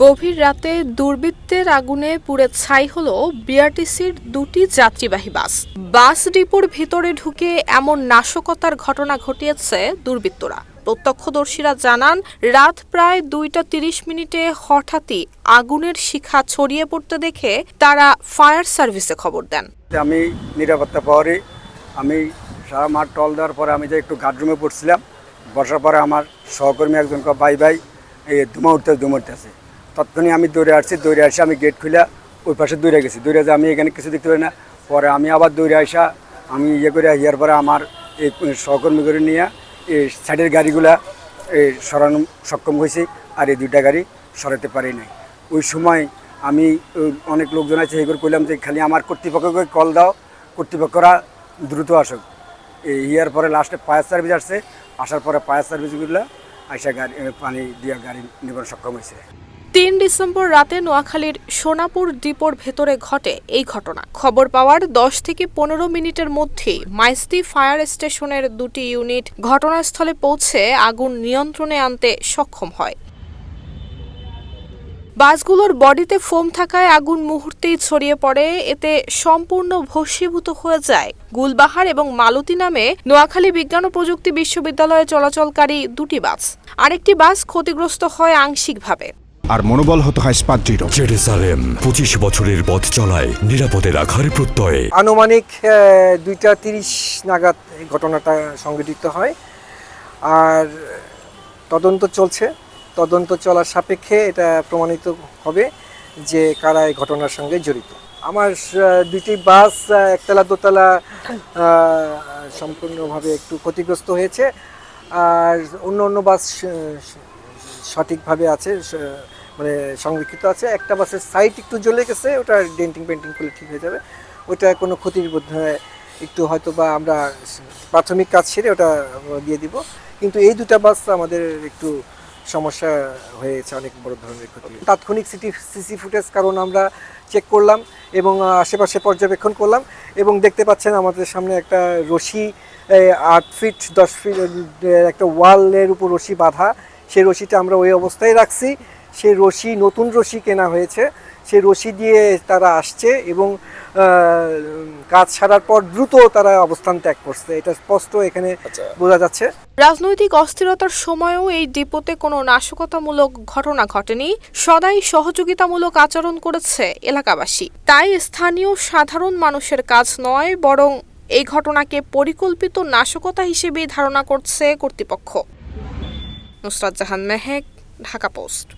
গভীর রাতে দুর্বৃত্তের আগুনে পুড়ে ছাই হল বিআরটিসির দুটি যাত্রীবাহী বাস। বাস ডিপোর ভিতরে ঢুকে এমন নাশকতার ঘটনা ঘটিয়েছে দুর্বৃত্তরা। প্রত্যক্ষদর্শীরা জানান রাত প্রায় দুইটা তিরিশ মিনিটে হঠাৎই আগুনের শিখা ছড়িয়ে পড়তে দেখে তারা ফায়ার সার্ভিসে খবর দেন। আমি নিরাপত্তা পাওয়ারে আমি সারা মাঠ টল দেওয়ার পরে আমি যে একটু গার্ডরুমে পড়ছিলাম বসার পরে আমার সহকর্মী একজন কয়, বাই বাই এই ধুমা উঠতে ধুমা উঠতেছে। তৎক্ষণই আমি দৌড়ে আসছি, দৌড়ে আসি আমি গেট খুলে ওই পাশে দৌড়ে গেছি। দৌড়ে যে আমি এখানে কিছু দেখতে পাই না। পরে আমি আবার দৌড়ে আসা আমি ইয়ে করে ইয়ার পরে আমার এই সহকর্মী করে নিয়ে এই সাইডের গাড়িগুলা এই সরানো সক্ষম হয়েছি, আর এই দুইটা গাড়ি সরাতে পারি নাই। ওই সময় আমি অনেক লোকজন আছে, এগুলো করলাম যে খালি আমার কর্তৃপক্ষকে কল দাও, কর্তৃপক্ষরা দ্রুত আসুক। এই ইয়ার পরে লাস্টে ফায়ার সার্ভিস আসছে। আসার পরে ফায়ার সার্ভিসগুলো তিন ডিসেম্বর রাতে নোয়াখালীর সোনাপুর ডিপোর ভেতরে ঘটে এই ঘটনা। খবর পাওয়ার দশ থেকে পনেরো মিনিটের মধ্যেই মাইস্তি ফায়ার স্টেশনের দুটি ইউনিট ঘটনাস্থলে পৌঁছে আগুন নিয়ন্ত্রণে আনতে সক্ষম হয়। বাসগুলোর বডিতে ফোম থাকায় আগুন মুহূর্তেই ছড়িয়ে পড়ে এতে সম্পূর্ণ ভস্মীভূত হয়ে যায়। গুলবাহার এবং মালতী নামে নোয়াখালী বিজ্ঞান ও প্রযুক্তি বিশ্ববিদ্যালয়ে চলাচলকারী দুটি বাস। আরেকটি বাস ক্ষতিগ্রস্ত হয় আংশিকভাবে। আর মনোবল হতে হয় স্পাত জেরুসালেম পঁচিশ বছরের পথ চলায় নিরাপদে রাখার প্রত্যয়ে। আনুমানিক দুইটা তিরিশ নাগাদ এই ঘটনাটা সংঘটিত হয়। আর তদন্ত চলছে। তদন্ত চলার সাপেক্ষে এটা প্রমাণিত হবে যে কারা এই ঘটনার সঙ্গে জড়িত। আমার দুটি বাস একতলা, দোতলা সম্পূর্ণভাবে একটু ক্ষতিগ্রস্ত হয়েছে। আর অন্য অন্য বাস সঠিকভাবে আছে মানে সংরক্ষিত আছে। একটা বাসের সাইড একটু জ্বলে গেছে ওটা ডেন্টিং পেন্টিং করলে ঠিক হয়ে যাবে। ওটা কোনো ক্ষতির বোধ হয় একটু হয়তো বা আমরা প্রাথমিক কাজ সেরে ওটা দিয়ে দিব। কিন্তু এই দুটা বাস আমাদের একটু সমস্যা হয়েছে, অনেক বড় ধরনের ক্ষতি তাৎক্ষণিক সিটি, সিসি ফুটেজ কারণ আমরা চেক করলাম এবং আশেপাশে পর্যবেক্ষণ করলাম এবং দেখতে পাচ্ছেন আমাদের সামনে একটা রশি আট ফিট দশ ফিট একটা ওয়ালের উপর রশি বাঁধা। সেই রশিটা আমরা ওই অবস্থায় রাখছি। সেই রশি নতুন রশি কেনা হয়েছে। সেই রশি দিয়ে তারা আসছে এবং কাজ ছাড়ার পর দ্রুত তারা অবস্থান ত্যাগ করছে। এটা স্পষ্ট এখানে বোঝা যাচ্ছে। রাজনৈতিক অস্থিরতার সময়ও এই ডিপোতে কোনো নাশকতামূলক ঘটনা ঘটেনি। সদাই সহযোগিতামূলক আচরণ করেছে এলাকাবাসী। তাই স্থানীয় সাধারণ মানুষের কাজ নয় বরং এই ঘটনাকে পরিকল্পিত নাশকতা হিসেবেই ধারণা করছে কর্তৃপক্ষ। নুসরাত জাহান মেহেক ঢাকা পোস্ট।